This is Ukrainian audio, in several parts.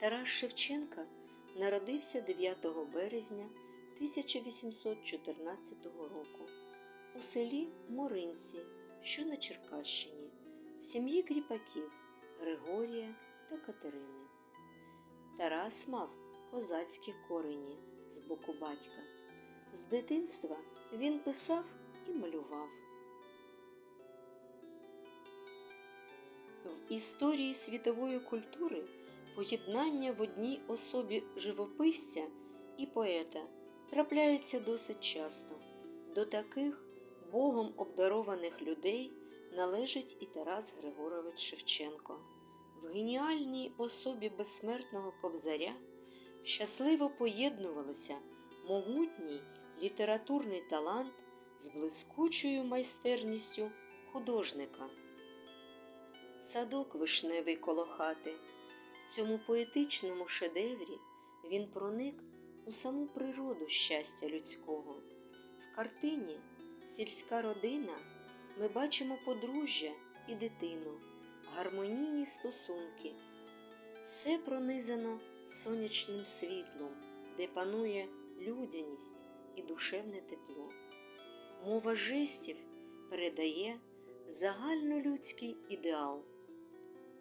Тарас Шевченка народився 9 березня 1814 року у селі Моринці, що на Черкащині, в сім'ї кріпаків Григорія та Катерини. Тарас мав козацькі корені з боку батька. З дитинства він писав і малював. В історії світової культури поєднання в одній особі живописця і поета трапляється досить часто. До таких Богом обдарованих людей належить і Тарас Григорович Шевченко. В геніальній особі безсмертного кобзаря щасливо поєднувалися могутній літературний талант з блискучою майстерністю художника. Садок вишневий коло хати. Цьому поетичному шедеврі він проник у саму природу щастя людського. В картині Сільська родина ми бачимо подружжя і дитину, гармонійні стосунки. Все пронизано сонячним світлом, де панує людяність і душевне тепло. Мова жестів передає загальнолюдський ідеал.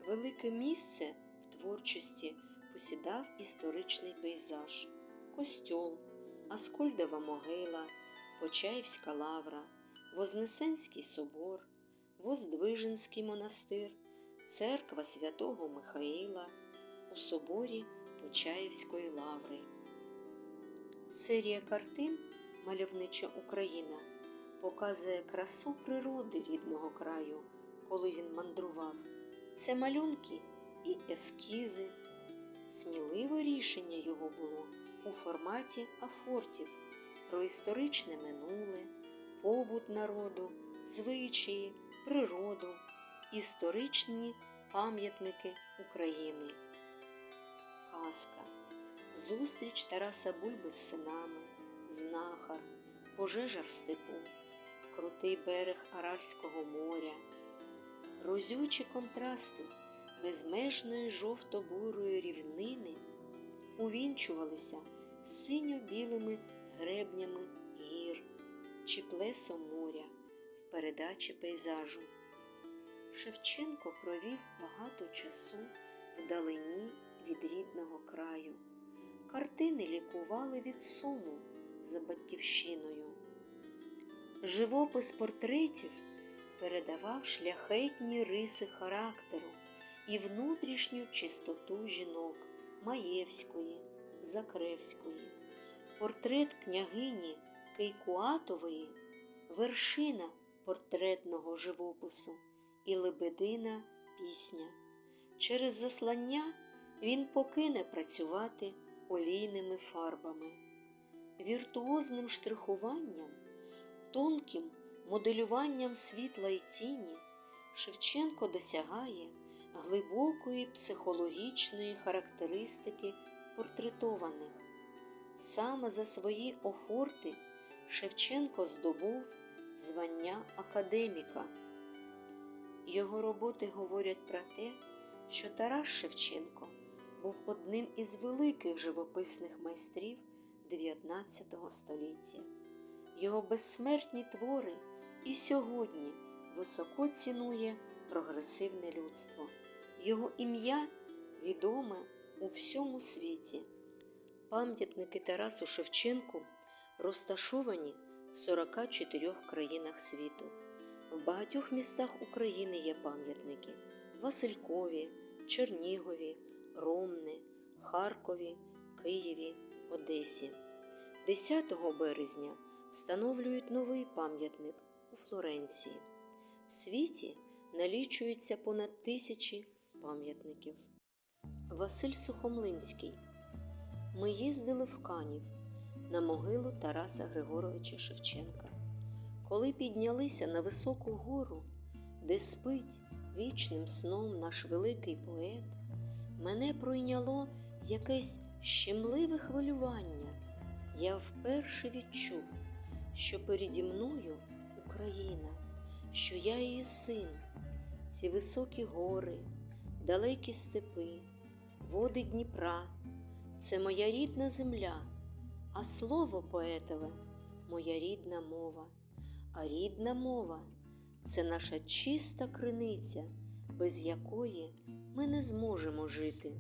Велике місце творчості посідав історичний пейзаж, костьол, Аскольдова могила, Почаївська лавра, Вознесенський собор, Воздвиженський монастир, церква святого Михаїла у соборі Почаївської лаври. Серія картин Мальовнича Україна показує красу природи рідного краю, коли він мандрував. Це малюнки і ескізи. Сміливе рішення його було у форматі афортів про історичне минуле, побут народу, звичаї, природу, історичні пам'ятники України. Казка. Зустріч Тараса Бульби з синами, знахар, пожежа в степу, крутий берег Аральського моря, розючі контрасти безмежної жовто-бурої рівнини увінчувалися синьо-білими гребнями гір чи плесом моря в передачі пейзажу. Шевченко провів багато часу вдалині від рідного краю. Картини лікували від суму за батьківщиною. Живопис портретів передавав шляхетні риси характеру і внутрішню чистоту жінок Маєвської, Закревської. Портрет княгині Кейкуатової вершина портретного живопису і лебедина пісня. Через заслання він покине працювати олійними фарбами, віртуозним штрихуванням, тонким моделюванням світла і тіні Шевченко досягає глибокої психологічної характеристики портретованих. Саме за свої офорти Шевченко здобув звання академіка. Його роботи говорять про те, що Тарас Шевченко був одним із великих живописних майстрів 19 століття. Його безсмертні твори і сьогодні високо цінує прогресивне людство. Його ім'я відоме у всьому світі. Пам'ятники Тарасу Шевченку розташовані в 44 країнах світу. В багатьох містах України є пам'ятники Василькові, Чернігові, Ромни, Харкові, Києві, Одесі. 10 березня встановлюють новий пам'ятник у Флоренції. В світі налічується понад тисячі пам'ятників. Василь Сухомлинський. Ми їздили в Канів на могилу Тараса Григоровича Шевченка. Коли піднялися на високу гору, де спить вічним сном наш великий поет, мене пройняло якесь щемливе хвилювання. Я вперше відчув, що переді мною Україна, що я її син, ці високі гори, далекі степи, води Дніпра, це моя рідна земля, а слово поетове моя рідна мова. А рідна мова це наша чиста криниця, без якої ми не зможемо жити.